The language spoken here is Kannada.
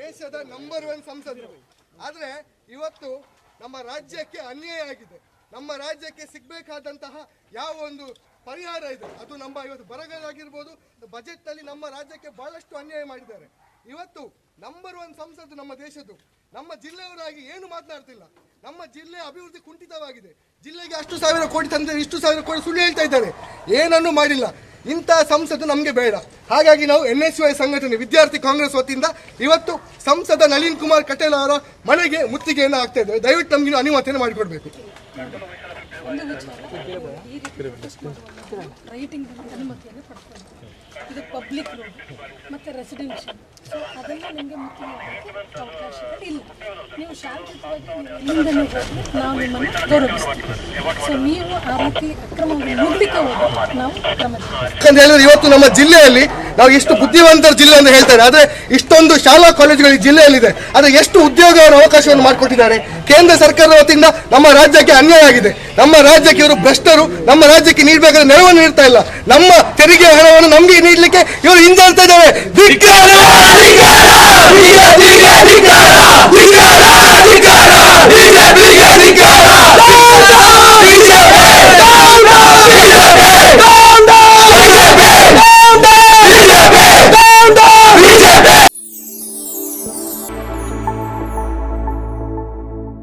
ದೇಶದ ನಂಬರ್ ಒನ್ ಸಂಸದರು. ಆದರೆ ಇವತ್ತು ನಮ್ಮ ರಾಜ್ಯಕ್ಕೆ ಅನ್ಯಾಯ ಆಗಿದೆ. ನಮ್ಮ ರಾಜ್ಯಕ್ಕೆ ಸಿಗಬೇಕಾದಂತಹ ಯಾವ ಒಂದು ಪರಿಹಾರ ಇದೆ, ಅದು ನಮ್ಮ ಇವತ್ತು ಬರಗಾಲ ಆಗಿರ್ಬೋದು ಬಜೆಟ್ನಲ್ಲಿ ನಮ್ಮ ರಾಜ್ಯಕ್ಕೆ ಬಹಳಷ್ಟು ಅನ್ಯಾಯ ಮಾಡಿದ್ದಾರೆ. ಇವತ್ತು ನಂಬರ್ ಒನ್ ಸಂಸತ್ತು ನಮ್ಮ ದೇಶದ್ದು. ನಮ್ಮ ಜಿಲ್ಲೆಯವರಾಗಿ ಏನು ಮಾತನಾಡ್ತಿಲ್ಲ. ನಮ್ಮ ಜಿಲ್ಲೆ ಅಭಿವೃದ್ಧಿ ಕುಂಠಿತವಾಗಿದೆ. ಜಿಲ್ಲೆಗೆ ಅಷ್ಟು ಸಾವಿರ ಕೋಟಿ ತಂದರೆ ಇಷ್ಟು ಸಾವಿರ ಕೋಟಿ ಸುಳ್ಳು ಹೇಳ್ತಾ ಇದ್ದಾರೆ. ಏನನ್ನೂ ಮಾಡಿಲ್ಲ. ಇಂತಹ ಸಂಸತ್ತು ನಮಗೆ ಬೇಡ. ಹಾಗಾಗಿ ನಾವು ಎನ್ ಎಸ್ ವೈ ಸಂಘಟನೆ, ವಿದ್ಯಾರ್ಥಿ ಕಾಂಗ್ರೆಸ್ ವತಿಯಿಂದ ಇವತ್ತು ಸಂಸದ ನಳಿನ್ ಕುಮಾರ್ ಕಟೇಲ್ ಅವರ ಮನೆಗೆ ಮುತ್ತಿಗೆಯನ್ನು ಆಗ್ತಾ ಇದ್ದೇವೆ. ದಯವಿಟ್ಟು ನಮಗೆ ಅನುಮತಿಯನ್ನು ಮಾಡಿಕೊಡ್ಬೇಕು. ಒಂದು ವಿಚಾರ ಈ ರೀತಿ ರೈಟಿಂಗ್ ಅನುಮತಿಯನ್ನು ಪಡ್ಕೊಳ್ಬೇಕು ಇದು ಪಬ್ಲಿಕ್ ರೋಡ್ ಮತ್ತು ರೆಸಿಡೆನ್ಷಿಯಲ್ ಸೊ ಅದೆಲ್ಲ ನಿಮಗೆ ಮುಖ್ಯವಾಗಿ ಅವಕಾಶಗಳು ಇಲ್ಲ. ನೀವು ಶಾಂತಿಯುತವಾಗಿ ಹೋಗಿ ನಾವು ನಿಮ್ಮನ್ನು ಗೌರವಿಸ್ತೀವಿ. ಸೊ ನೀವು ಆ ರೀತಿ ಅಕ್ರಮವನ್ನು ನೋಡಲಿಕ್ಕೆ ಹೋಗಿ ನಾವು ಕ್ರಮ ಹೇಳಿದ್ರೆ ಇವತ್ತು ನಮ್ಮ ಜಿಲ್ಲೆಯಲ್ಲಿ ನಾವು ಎಷ್ಟು ಬುದ್ಧಿವಂತರ ಜಿಲ್ಲೆ ಅಂತ ಹೇಳ್ತಾರೆ. ಆದ್ರೆ ಇಷ್ಟೊಂದು ಶಾಲಾ ಕಾಲೇಜುಗಳು ಈ ಜಿಲ್ಲೆಯಲ್ಲಿದೆ. ಆದ್ರೆ ಎಷ್ಟು ಉದ್ಯೋಗವನ್ನು ಅವಕಾಶವನ್ನು ಮಾಡಿಕೊಟ್ಟಿದ್ದಾರೆ. ಕೇಂದ್ರ ಸರ್ಕಾರದ ವತಿಯಿಂದ ನಮ್ಮ ರಾಜ್ಯಕ್ಕೆ ಅನ್ಯಾಯ ಆಗಿದೆ. ನಮ್ಮ ರಾಜ್ಯಕ್ಕೆ ಇವರು ಭ್ರಷ್ಟರು. ನಮ್ಮ ರಾಜ್ಯಕ್ಕೆ ನೀಡಬೇಕಾದ ನೆರವನ್ನು ನೀಡ್ತಾ ಇಲ್ಲ. ನಮ್ಮ ತೆರಿಗೆ ಹಣವನ್ನು ನಮಗೆ ನೀಡಲಿಕ್ಕೆ ಇವರು ಹಿಂದೆ ಇದ್ದಾರೆ!